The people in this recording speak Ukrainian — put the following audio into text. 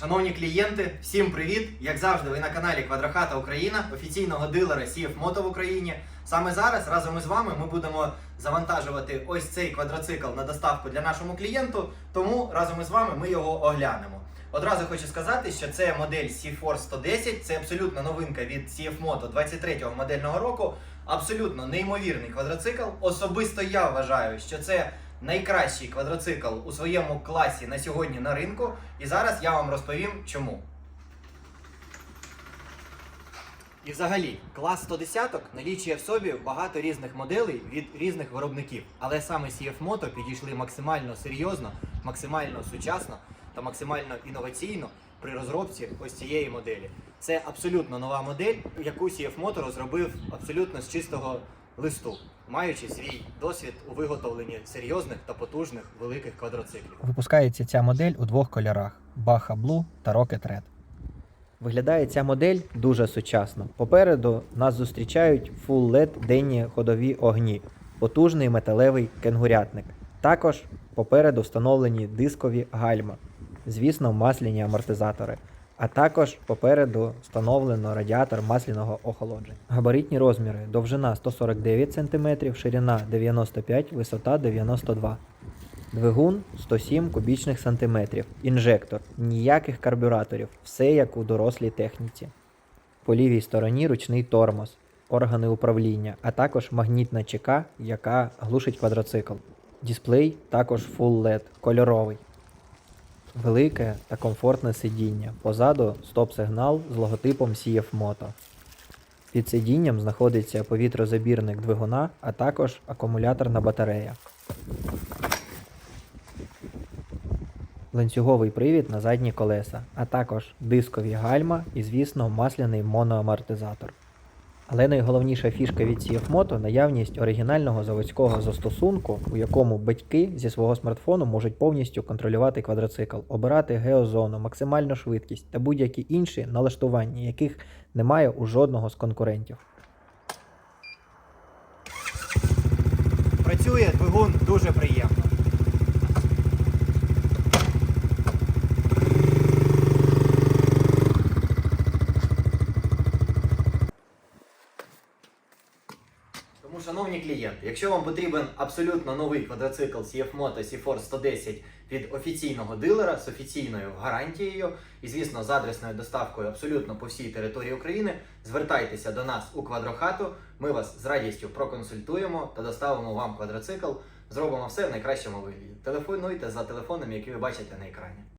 Шановні клієнти, всім привіт! Як завжди, ви на каналі Квадрохата Україна, офіційного дилера CF Moto в Україні. Саме зараз разом із вами ми будемо завантажувати ось цей квадроцикл на доставку для нашому клієнту. Тому разом із вами ми його оглянемо. Одразу хочу сказати, що це модель C-Force 110, це абсолютно новинка від CF Moto 23-го модельного року. Абсолютно неймовірний квадроцикл. Особисто я вважаю, що це найкращий квадроцикл у своєму класі на сьогодні на ринку. І зараз я вам розповім чому. І взагалі, клас 110 налічує в собі багато різних моделей від різних виробників. Але саме CF Moto підійшли максимально серйозно, максимально сучасно та максимально інноваційно при розробці ось цієї моделі. Це абсолютно нова модель, яку CF Moto розробив абсолютно з чистого листу, маючи свій досвід у виготовленні серйозних та потужних великих квадроциклів. Випускається ця модель у двох кольорах: Baja Blue та Rocket Red. Виглядає ця модель дуже сучасно. Попереду нас зустрічають Full LED денні ходові огні, потужний металевий кенгурятник. Також попереду встановлені дискові гальма, звісно, масляні амортизатори. А також попереду встановлено радіатор масляного охолодження. Габаритні розміри: довжина 149 см, ширина 95 висота 92 Двигун 107 кубічних сантиметрів. Інжектор. Ніяких карбюраторів. Все як у дорослій техніці. По лівій стороні ручний тормоз, органи управління, а також магнітна ЧК, яка глушить квадроцикл. Дисплей також Full LED, кольоровий. Велике та комфортне сидіння. Позаду стоп-сигнал з логотипом CF Moto. Під сидінням знаходиться повітрозабірник двигуна, а також акумуляторна батарея. ланцюговий привід на задні колеса, а також дискові гальма і, звісно, масляний моноамортизатор. Але найголовніша фішка від CF Moto – наявність оригінального заводського застосунку, у якому батьки зі свого смартфону можуть повністю контролювати квадроцикл, обирати геозону, максимальну швидкість та будь-які інші налаштування, яких немає у жодного з конкурентів. Працює двигун дуже приємно. Тому, шановні клієнти, якщо вам потрібен абсолютно новий квадроцикл CF Moto C-Force 110 від офіційного дилера з офіційною гарантією і, звісно, з адресною доставкою абсолютно по всій території України, звертайтеся до нас у квадрохату. Ми вас з радістю проконсультуємо та доставимо вам квадроцикл. Зробимо все в найкращому вигляді. Телефонуйте за телефоном, який ви бачите на екрані.